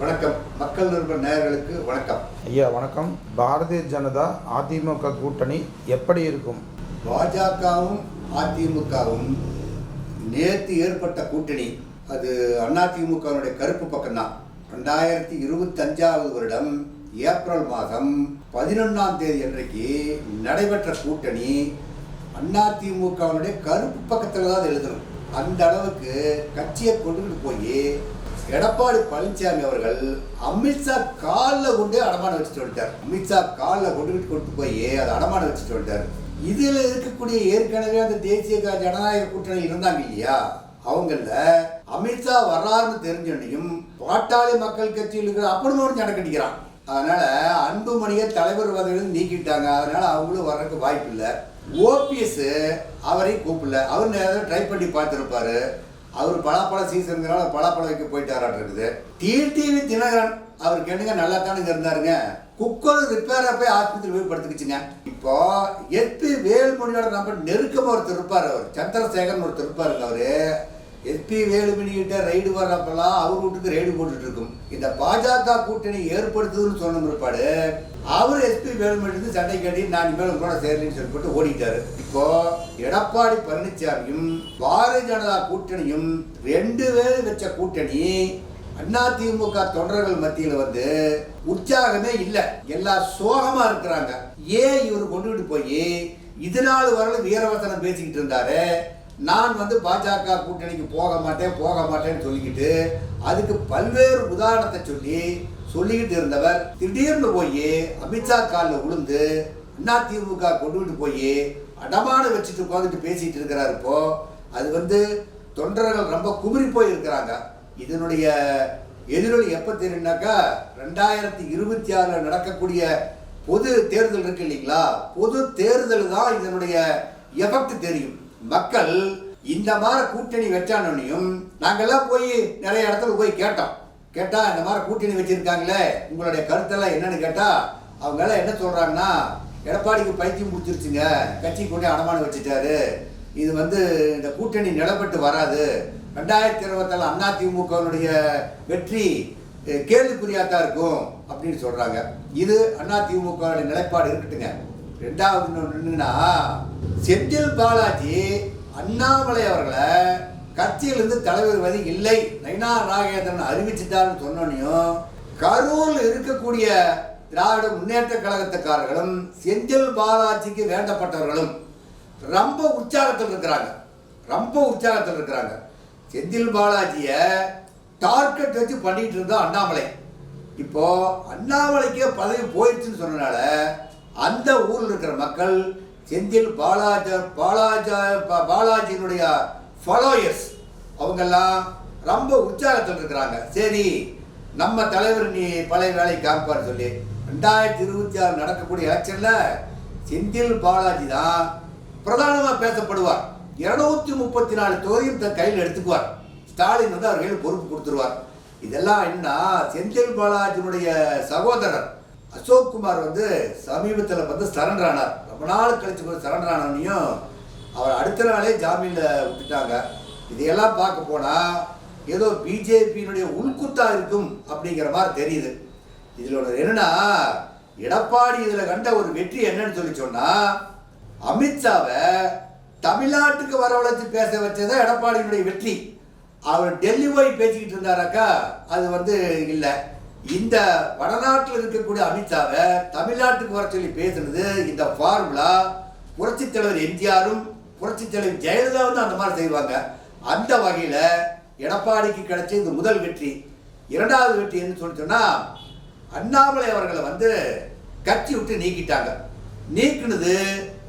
வணக்கம். மக்கள் நிருபர் நேயர்களுக்கு வணக்கம். ஐயா வணக்கம். பாரதிய ஜனதா அதிமுக கூட்டணி எப்படி இருக்கும்? பாஜகவும் அதிமுகவும் நேற்று ஏற்பட்ட கூட்டணி அது அதிமுகவினுடைய கருப்பு பக்கம்தான். ரெண்டாயிரத்தி இருபத்தஞ்சாவது வருடம் ஏப்ரல் மாதம் பதினொன்றாம் தேதி அன்றைக்கு நடைபெற்ற கூட்டணி அதிமுகவினுடைய கருப்பு பக்கத்தில் தான் எழுதணும். அந்த அளவுக்கு கட்சியை கொண்டுகிட்டு போய் எடப்பாடி பழனிசாமி அவர்கள் அமித்ஷா காலில் கொண்டு அடமானம் வச்சு சொல்லிட்டார். அமித்ஷா காலில் கொண்டுகிட்டு கொண்டு போய் அதை அடமானம் வச்சு சொல்லிட்டார். இதில் இருக்கக்கூடிய ஏற்கனவே அந்த தேசிய க- ஜனநாயக கூட்டணி இருந்தாங்க இல்லையா? அவங்கள அமித்ஷா வர்றாருன்னு தெரிஞ்சோன்னையும் பாட்டாளி மக்கள் கட்சியில் இருக்கிற அப்படின்னு ஒரு ஜனக்கடிக்கிறான் அதனால அன்புமணியை தலைவர் பதவியிலிருந்து நீக்கிட்டாங்க. அதனால அவங்களும் வர்றதுக்கு வாய்ப்பு இல்லை ஓபிஎஸ் அவரையும் கூப்பிடல. அவர் நேரம் ட்ரை பண்ணி பார்த்துருப்பாரு. அவர் பலாப்பழ சீசனுங்கிறனால பலாப்பழம் வைக்க போயிட்டாராட்டு இருக்குது. டிடிவி தினகரன் அவருக்கு என்னங்க நல்லா தானுங்க இருந்தாருங்க. குக்கர் ரிப்பேராக போய் ஆஸ்பத்திரி போய் படுத்துக்கிச்சுங்க. இப்போ எஸ்பி வேலுமணியோட நம்ம நெருக்கமாக ஒருத்தர் இருப்பார் அவர். சந்திரசேகரன் ஒருத்தர் இருப்பாருங்க அவர். எஸ்பி வேலுமணி கிட்ட ரைடு வர்றப்பெல்லாம் அவர் வீட்டுக்கு ரைடு போட்டுட்டு இருக்கும். இந்த பாஜக கூட்டணி ஏற்படுத்துதுன்னு சொன்ன பிற்பாடு அவர் எஸ்பி வேலுமணி சண்டை கட்டி நான் இனிமேல் கூட சேரலின்னு சொல்லி போட்டு ஓடிட்டாரு. இப்போ எடப்பாடி பழனிசாமியும் பாரதிய ஜனதா கூட்டணியும் ரெண்டு பேரும் வச்ச கூட்டணி அண்ணா திமுக தொண்டர்கள் மத்தியில் வந்து உற்சாகமே இல்லை. எல்லாம் சோகமா இருக்கிறாங்க. ஏன் இவர் கொண்டுகிட்டு போய் இதனால் வரலும் வீரவசனம் பேசிக்கிட்டு இருந்தாரு? நான் வந்து பாஜக கூட்டணிக்கு போக மாட்டேன் போக மாட்டேன்னு சொல்லிக்கிட்டு அதுக்கு பல்வேறு உதாரணத்தை சொல்லி சொல்லிக்கிட்டு இருந்தவர் திடீர்னு போய் அமித்ஷா காலில் விழுந்து அதிமுக கொண்டுகிட்டு போய் அடமான வச்சுட்டு உட்காந்துட்டு பேசிட்டு இருக்கிறார் இப்போ. அது வந்து தொண்டர்கள் ரொம்ப குமுறி போய் இருக்கிறாங்க இதனுடைய எதிரொலி எப்போ தெரியும்னாக்கா ரெண்டாயிரத்தி இருபத்தி ஆறில் நடக்கக்கூடிய பொது தேர்தல் இருக்கு இல்லைங்களா? பொது தேர்தல் தான் இதனுடைய எஃபெக்ட் தெரியும். மக்கள் இந்த மாதிரி கூட்டணி வச்சானோனையும் நாங்கெல்லாம் போய் நிறைய இடத்துல போய் கேட்டோம். கேட்டால் இந்த மாதிரி கூட்டணி வச்சுருக்காங்களே உங்களுடைய கருத்தெல்லாம் என்னன்னு கேட்டால் அவங்க எல்லாம் என்ன சொல்கிறாங்கன்னா எடப்பாடிக்கு பைத்தியம் பிடிச்சிருச்சுங்க. கட்சி கொண்டே அடமானம் வச்சுட்டாரு. இது வந்து இந்த கூட்டணி நிலப்பட்டு வராது. ரெண்டாயிரத்தி இருபத்தாலு அதிமுகவினுடைய வெற்றி அஹ், கேள்விக்குறியாத்தான் இருக்கும் அப்படின்னு சொல்கிறாங்க இது அதிமுக நிலைப்பாடு இருக்கட்டுங்க. ரெண்டாவது இன்னொன்று என்னன்னா செந்தில் பாலாஜி அண்ணாமலை அவர்களை கட்சியிலிருந்து தலைவர் வதி இல்லை. நைனா நாகேந்திரன் அறிவிச்சிட்டாருன்னு சொன்னோன்னையும் கரூரில் இருக்கக்கூடிய திராவிட முன்னேற்ற கழகத்துக்காரர்களும் செந்தில் பாலாஜிக்கு வேண்டப்பட்டவர்களும் ரொம்ப உற்சாகத்தில் இருக்கிறாங்க. ரொம்ப உற்சாகத்தில் இருக்கிறாங்க. செந்தில் பாலாஜியை டார்கெட் வச்சு பண்ணிட்டு இருந்தோம் அண்ணாமலை. இப்போ அண்ணாமலைக்கே பதவி போயிடுச்சுன்னு சொன்னனால அந்த ஊரில் இருக்கிற மக்கள் செந்தில் பாலாஜா பாலாஜா பாலாஜியினுடைய ஃபாலோயர்ஸ் அவங்கெல்லாம் ரொம்ப உற்சாகத்தில் இருக்கிறாங்க. சரி நம்ம தலைவர் நீ பழைய வேலை காப்பார் சொல்லி. ரெண்டாயிரத்தி இருபத்தி ஆறு நடக்கக்கூடிய எலெக்ஷனில் செந்தில் பாலாஜி தான் பிரதானமாக பேசப்படுவார். இருநூத்தி முப்பத்தி நாலு தொகுதியும் தன் கையில் எடுத்துக்குவார். ஸ்டாலின் வந்து அவர் கையில் பொறுப்பு கொடுத்துருவார். இதெல்லாம் என்ன? செந்தில் பாலாஜியினுடைய சகோதரர் அசோக் குமார் வந்து சமீபத்தில் வந்து சரண்டரானார் ரொம்ப நாள் கழித்து போய் சரண்டர் ஆனவனையும் அவர் அடுத்த நாளே ஜாமீனில் விட்டுட்டாங்க. இதையெல்லாம் பார்க்க போனால் ஏதோ பிஜேபியினுடைய உள்குத்தா இருக்கும் அப்படிங்கிற மாதிரி தெரியுது. இதில் ஒரு என்னன்னா எடப்பாடி இதில் கண்ட ஒரு வெற்றி என்னன்னு சொல்லி சொன்னால் அமித்ஷாவை தமிழ்நாட்டுக்கு வரவழைச்சு பேச வச்சதான் எடப்பாடியினுடைய வெற்றி. அவர் டெல்லி போய் பேசிக்கிட்டு இருந்தாராக்கா அது வந்து இல்லை. இந்த வடநாட்டில் இருக்கக்கூடிய அமித்ஷாவை தமிழ்நாட்டுக்கு வர சொல்லி பேசுனது இந்த ஃபார்முலா புரட்சித் தலைவர் எம்ஜிஆரும் புரட்சித் தலைவர் ஜெயலலிதா வந்து அந்த மாதிரி செய்வாங்க. அந்த வகையில் எடப்பாடிக்கு கிடைச்ச இந்த முதல் வெற்றி இரண்டாவது வெற்றி என்ன சொல்லி சொன்னா அண்ணாமலை அவர்களை வந்து கட்சி விட்டு நீக்கிட்டாங்க. நீக்கினது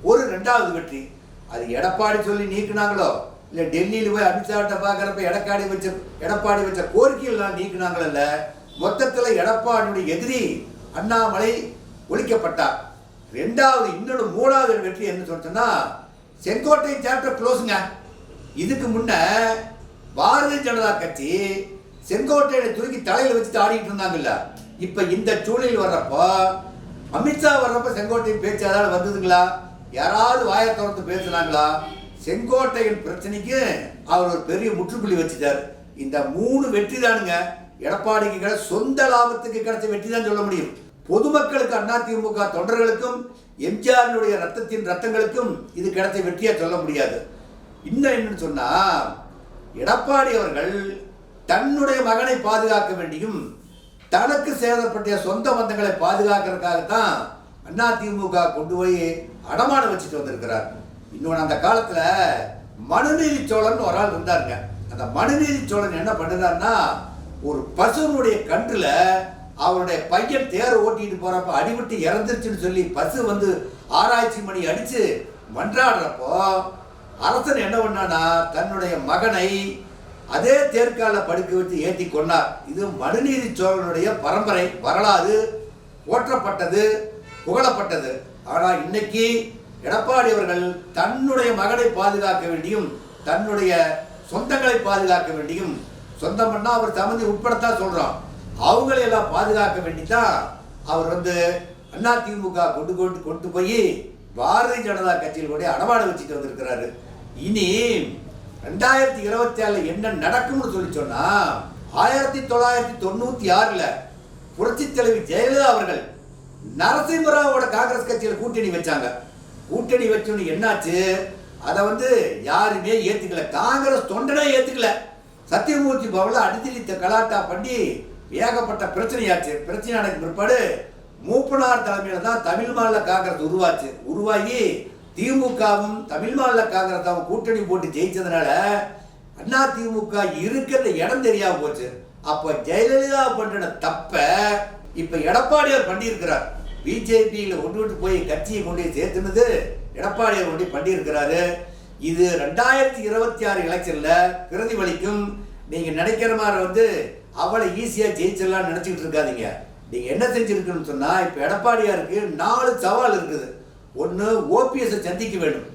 ஒரு ரெண்டாவது வெற்றி. அது எடப்பாடி சொல்லி நீக்கினாங்களோ? இல்லை டெல்லியில் போய் அமித்ஷாட்ட பார்க்குறப்ப எடப்பாடி வச்ச எடப்பாடி வச்ச கோரிக்கைகள் நீக்கினாங்களல்ல மொத்தத்தில் எடப்பாடியுடைய எதிரி அண்ணாமலை ஒழிக்கப்பட்டார். ரெண்டாவது இன்னொரு மூணாவது வெற்றி என்ன சொல்லிட்டோன்னா செங்கோட்டை சாப்டர் க்ளோஸுங்க இதுக்கு முன்ன பாரதிய ஜனதா கட்சி செங்கோட்டையை தூக்கி தலையில் வச்சுட்டு ஆடிட்டு இருந்தாங்கல்ல. இப்போ இந்த சூழலில் வர்றப்போ அமித்ஷா வர்றப்போ செங்கோட்டையின் பேச்சு அதால் வந்ததுங்களா? யாராவது வாயை திறந்து பேசுனாங்களா? செங்கோட்டையின் பிரச்சனைக்கு அவர் ஒரு பெரிய முற்றுப்புள்ளி வச்சுட்டார். இந்த மூணு வெற்றி தானுங்க. எடப்பாடிக்கு கிடை சொந்த லாபத்துக்கு கிடைச்ச வெற்றி தான் சொல்ல முடியும். பொதுமக்களுக்கு அதிமுக தொண்டர்களுக்கும் எம்ஜிஆரினுடைய ரத்தத்தின் ரத்தங்களுக்கும் இது கிடைச்ச வெற்றியா சொல்ல முடியாது. இன்னும் என்னன்னு சொன்னா எடப்பாடி அவர்கள் தன்னுடைய மகனை பாதுகாக்க வேண்டியும் தனக்கு சேதப்பட்ட சொந்த பந்தங்களை பாதுகாக்கிறதுக்காகத்தான் அதிமுக கொண்டு போய் அடமானம் வச்சுட்டு வந்திருக்கிறார். இன்னொன்று அந்த காலத்தில் மனுநீதி சோழன் ஒரு ஆள் இருந்தாருங்க. அந்த மனுநீதி சோழன் என்ன பண்ணுறாருன்னா ஒரு பசுனுடைய கன்றுல அவருடைய பையன் தேர் ஓட்டிட்டு போறப்ப அடிபட்டு இறந்துருச்சுன்னு சொல்லி பசு வந்து ஆராய்ச்சி மணி அடிச்சு மன்றாடுறப்போ அரசன் என்ன பண்ணானா தன்னுடைய மகனை அதே தேர்க்கால படுக்க வச்சு ஏற்றி கொண்டார். இது மனுநீதி சோழனுடைய பரம்பரை வரலாறு. போற்றப்பட்டது புகழப்பட்டது. ஆனால் இன்னைக்கு எடப்பாடி அவர்கள் தன்னுடைய மகனை பாதுகாக்க வேண்டியும் தன்னுடைய சொந்தங்களை பாதுகாக்க வேண்டியும் சொந்தம் பண்ணா அவர் தமதி உட்படத்தான் சொல்கிறோம் அவங்களை எல்லாம் பாதுகாக்க வேண்டித்தான் அவர் வந்து அண்ணா திமுக கொண்டு கொண்டு கொண்டு போய் பாரதிய ஜனதா கட்சியில் கூட அடமாடு வச்சுட்டு வந்திருக்கிறாரு. இனி ரெண்டாயிரத்தி இருபத்தி ஆறுல என்ன நடக்கும்னு சொல்லி சொன்னா ஆயிரத்தி தொள்ளாயிரத்தி தொண்ணூத்தி ஆறுல புரட்சி தலைவி ஜெயலலிதா அவர்கள் நரசிம்மராவோட காங்கிரஸ் கட்சியில கூட்டணி வச்சாங்க. கூட்டணி வச்சோன்னு என்னாச்சு? அதை வந்து யாருமே ஏத்துக்கல. காங்கிரஸ் தொண்டனே ஏத்துக்கல. சத்தியமூர்த்தி பவன்ல அடித்தளி கலாட்டா பண்ணி ஏகப்பட்ட பிரச்சனையாச்சு. பிரச்சனை பிற்பாடு மூப்பனார் தலைமையில் தான் தமிழ் மாநில காங்கிரஸ் உருவாச்சு. உருவாகி திமுகவும் தமிழ் மாநில காங்கிரஸாவும் கூட்டணி போட்டு ஜெயிச்சதுனால அண்ணா திமுக இருக்கிற இடம் தெரியாம போச்சு. அப்ப ஜெயலலிதா பண்ணின தப்ப இப்ப எடப்பாடியார் பண்ணியிருக்கிறார். பிஜேபியில் ஒன்று விட்டு போய் கட்சியை கொண்டு சேர்த்துனது எடப்பாடியார் கொண்டு பண்ணியிருக்கிறாரு. இது ரெண்டாயிரத்தி இருபத்தி ஆறு எலெக்ஷனில் பிரதிபலிக்கும் நீங்கள் நினைக்கிற மாதிரி வந்து அவளை ஈஸியாக ஜெயிச்சிடலாம்னு நினச்சிக்கிட்டு இருக்காதீங்க. நீங்கள் என்ன செஞ்சுருக்குன்னு சொன்னால் இப்போ எடப்பாடியாருக்கு நாலு சவால் இருக்குது. ஒன்று ஓபிஎஸை சந்திக்க வேண்டும்.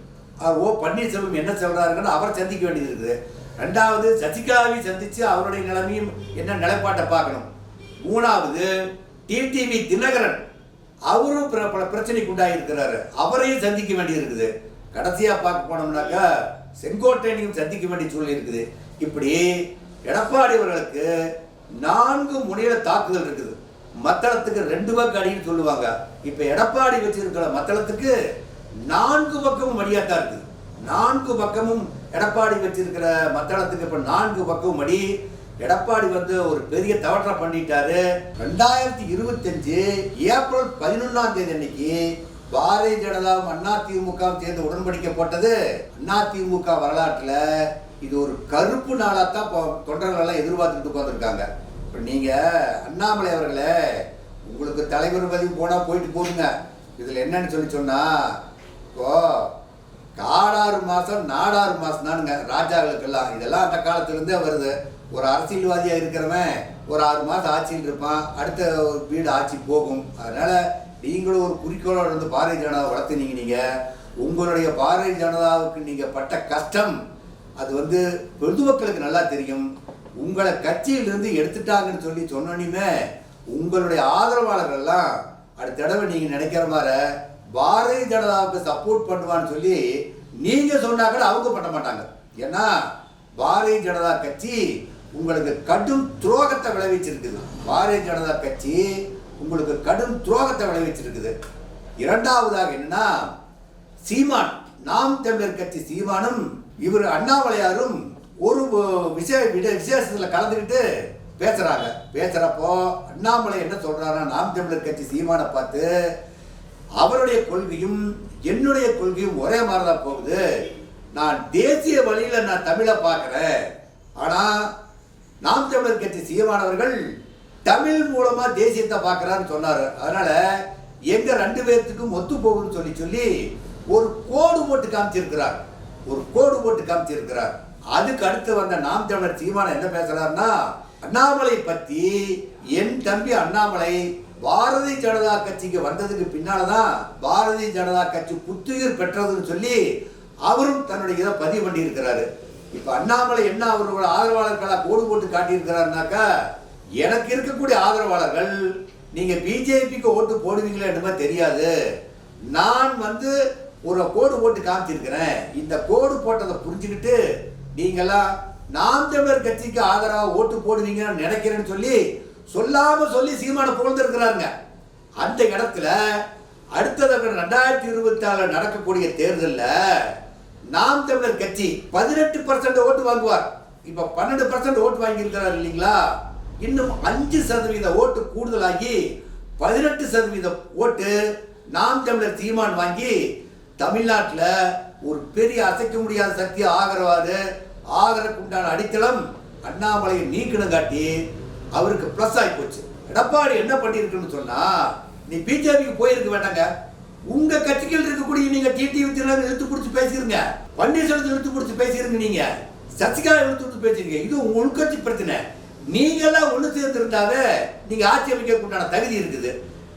ஓ பன்னீர்செல்வம் என்ன சொல்றாருன்னு அவரை சந்திக்க வேண்டியது இருக்குது. ரெண்டாவது சசிகலாவை சந்தித்து அவருடைய நிலைமையும் என்ன நிலைப்பாட்டை பார்க்கணும். மூணாவது டிடிவி தினகரன் அவரும் பிற- பல பிரச்சனைக்கு அவரையும் சந்திக்க வேண்டியது கடைசியாக பார்க்க போனோம்னாக்கா செங்கோட்டையனையும் சந்திக்க வேண்டிய சூழல் இருக்குது இப்படி எடப்பாடி அவர்களுக்கு நான்கு முனையில தாக்குதல் இருக்குது. மத்தளத்துக்கு ரெண்டு பக்கம் அடின்னு சொல்லுவாங்க. இப்போ எடப்பாடி வச்சிருக்கிற மத்தளத்துக்கு நான்கு பக்கமும் அடியாத்தான் இருக்குது. நான்கு பக்கமும் எடப்பாடி வச்சிருக்கிற மத்தளத்துக்கு இப்போ நான்கு பக்கமும் அடி. எடப்பாடி வந்து ஒரு பெரிய தவற்றை பண்ணிட்டாரு. ரெண்டாயிரத்தி இருபத்தஞ்சு ஏப்ரல் பதினொன்னாம் தேதி அன்னைக்கு பாரதிய ஜனதாவும் அண்ணா திமுகவும் சேர்ந்து உடன்படிக்கப்பட்டது. அண்ணா திமுக வரலாற்றில் இது ஒரு கருப்பு நாளாக இப்போ தொண்டர்கள் எல்லாம் எதிர்பார்த்துட்டு உட்காந்துருக்காங்க இப்போ நீங்கள் அண்ணாமலை அவர்களே உங்களுக்கு தலைவர் பதிவு போனால் போயிட்டு போடுங்க இதில் என்னன்னு சொல்லி சொன்னால் இப்போ காடாறு மாதம் நாடாறு மாதம் தானுங்க. ராஜாக்களுக்கெல்லாம் இதெல்லாம் அந்த காலத்துலேருந்தே வருது. ஒரு அரசியல்வாதியாக இருக்கிறவன் ஒரு ஆறு மாதம் ஆட்சியில் இருப்பான். அடுத்த ஒரு வீடு ஆட்சி போகும். அதனால் நீங்களும் ஒரு குறிக்கோளோட இருந்து பாரதிய ஜனதா வளர்த்துனீங்க நீங்கள் உங்களுடைய பாரதிய ஜனதாவுக்கு நீங்கள் பட்ட கஷ்டம் அது வந்து பொதுமக்களுக்கு நல்லா தெரியும். உங்களை கட்சியிலிருந்து எடுத்துட்டாங்கன்னு சொல்லி சொன்னோன்னுமே உங்களுடைய ஆதரவாளர்கள்லாம் அடுத்த தடவை நீங்கள் நினைக்கிற மாதிரி பாரதிய ஜனதாவுக்கு சப்போர்ட் பண்ணுவான்னு சொல்லி நீங்கள் சொன்னா கூட அவங்க பண்ண மாட்டாங்க. ஏன்னா பாரதிய ஜனதா கட்சி உங்களுக்கு கடும் துரோகத்தை விளைவிச்சிருக்குது. பாரதிய ஜனதா கட்சி உங்களுக்கு கடும் துரோகத்தை விளைவிச்சிருக்குது. இரண்டாவதாக என்னன்னா சீமான் நாம் தமிழர் கட்சி சீமானும் இவர் அண்ணாமலையாரும் ஒரு விஷய விட- கலந்துக்கிட்டு பேசுறாங்க. பேசுறப்போ அண்ணாமலை என்ன சொல்கிறாருன்னா நாம் தமிழர் கட்சி சீமானை பார்த்து அவருடைய கொள்கையும் என்னுடைய கொள்கையும் ஒரே மாதிரி தான் போகுது. நான் தேசிய வழியில் நான் தமிழை பார்க்குறேன். ஆனால் நாம் தமிழர் கட்சி சீமானவர்கள் தமிழ் மூலமா தேசியத்தை பார்க்கறான்னு சொன்னாரு. அதனால எங்க ரெண்டு பேர்த்துக்கும் ஒத்து போகும்னு சொல்லி சொல்லி ஒரு கோடு போட்டு காமிச்சிருக்கிறார். ஒரு கோடு போட்டு காமிச்சிருக்கிறார். அதுக்கு அடுத்து வந்த நாம் தமிழர் சீமான என்ன பேசுறாருன்னா அண்ணாமலை பத்தி என் தம்பி அண்ணாமலை பாரதிய ஜனதா கட்சிக்கு வந்ததுக்கு பின்னாலதான் பாரதிய ஜனதா கட்சி புத்துயிர் பெற்றதுன்னு சொல்லி அவரும் தன்னுடைய இதை பதிவு பண்ணி இருக்கிறாரு இப்ப அண்ணாமலை என்ன அவர்களோட ஆதரவாளர்களா கோடு போட்டு காட்டியிருக்கிறாருனாக்கா எனக்கு இருக்கக்கூடிய ஆதரவாளர்கள் நீங்க பிஜேபிக்கு ஓட்டு போடுவீங்களா என்னமோ தெரியாது. நான் வந்து ஒரு கோடு போட்டு காமிச்சிருக்கிறேன். இந்த கோடு போட்டதை புரிஞ்சுக்கிட்டு நீங்கெல்லாம் நாம் தமிழர் கட்சிக்கு ஆதரவாக ஓட்டு போடுவீங்கன்னு நினைக்கிறேன்னு சொல்லி சொல்லாம சொல்லி சீமான புகழ்ந்துருக்கிறாருங்க. அந்த இடத்துல அடுத்தது ரெண்டாயிரத்தி இருபத்தி ஆறுல நடக்கக்கூடிய தேர்தலில் நாம் தமிழர் கட்சி பதினெட்டு பர்சன்ட் ஓட்டு வாங்குவார். இப்போ பன்னெண்டு பர்சன்ட் ஓட்டு வாங்கியிருக்கிறார் இல்லைங்களா? இன்னும் அஞ்சு சதவீத ஓட்டு கூடுதலாகி பதினெட்டு சதவீத ஓட்டு நாம் தமிழர் சீமான் வாங்கி தமிழ்நாட்டில் ஒரு பெரிய அசைக்க முடியாத சக்தி ஆகிறவாறு ஆகிறதுக்கு உண்டான அடித்தளம் அண்ணாமலையை நீக்கணும் காட்டி அவருக்கு ப்ளஸ் ஆகி போச்சு. எடப்பாடி என்ன பண்ணியிருக்குன்னு சொன்னால் நீ பிஜேபிக்கு போயிருக்க வேண்டாங்க. உங்க கட்சிகள் இருக்கக்கூடிய நீங்க டிடிவி திருநாள் இழுத்து பிடிச்சி பேசிருங்க. பன்னீர்செல்வத்தை இழுத்து பிடிச்சி பேசிருங்க நீங்க. சசிகலா இழுத்து பிடிச்சி பேசிருங்க. இது உங்க உள்கட்சி பிரச்சனை. நீங்களாம் ஒன்று சேர்ந்துருந்தாவே நீங்கள் ஆட்சி அமைக்க தகுதி இருக்குது.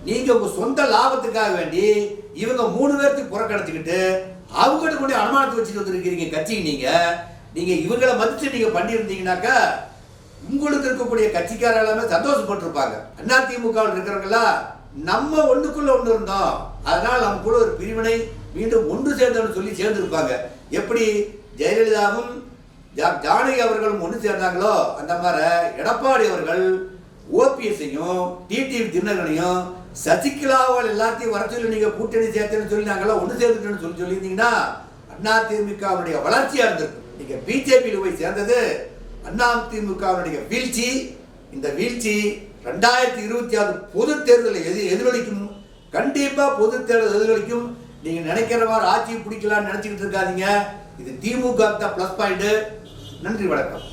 நீங்கள் உங்கள் சொந்த லாபத்துக்காக வேண்டி இவங்க மூணு பேர்த்துக்கு புறக்கணிச்சுக்கிட்டு அவங்ககிட்ட கொண்டு அனுமானத்தை வச்சுட்டு வந்துருக்கிறீங்க கட்சிக்கு நீங்கள் நீங்கள் இவங்களை மதித்து நீங்கள் பண்ணியிருந்தீங்கன்னாக்கா உங்களுக்கு இருக்கக்கூடிய கட்சிக்காரர் எல்லாமே சந்தோஷப்பட்டிருப்பாங்க. அண்ணா திமுகவில் இருக்கிறவங்களா நம்ம ஒன்றுக்குள்ளே ஒன்று இருந்தோம். அதனால் நம்ம கூட ஒரு பிரிவினை மீண்டும் ஒன்று சேர்ந்தோம்னு சொல்லி சேர்ந்துருப்பாங்க. எப்படி? ஜெயலலிதாவும் ஜானகி அவர்களும் ஒன்று சேர்ந்தாங்களோ? அந்த மாதிரி எடப்பாடி அவர்கள் ஓபிஎஸ்ஸையும் டிடிவி தினகரனையும் சசிகலாவால் எல்லாத்தையும் வர சொல்லி நீங்கள் கூட்டணி சேர்த்துன்னு சொல்லி நாங்களாம் ஒன்று சேர்ந்துட்டோம்னு சொல்லி சொல்லியிருந்தீங்கன்னா அதிமுகவுடைய வளர்ச்சியாக இருந்திருக்கும். நீங்கள் பிஜேபியில் போய் சேர்ந்தது அதிமுகவுடைய வீழ்ச்சி. இந்த வீழ்ச்சி ரெண்டாயிரத்தி இருபத்தி ஆறு பொது தேர்தலில் எது எதிரொலிக்கும்? கண்டிப்பாக பொது தேர்தல் எதிரொலிக்கும். நீங்கள் நினைக்கிற மாதிரி ஆட்சியை பிடிக்கலாம்னு நினச்சிக்கிட்டு இருக்காதீங்க. இது திமுக தான் ப்ளஸ் பாயிண்ட்டு நன்றி வணக்கம்.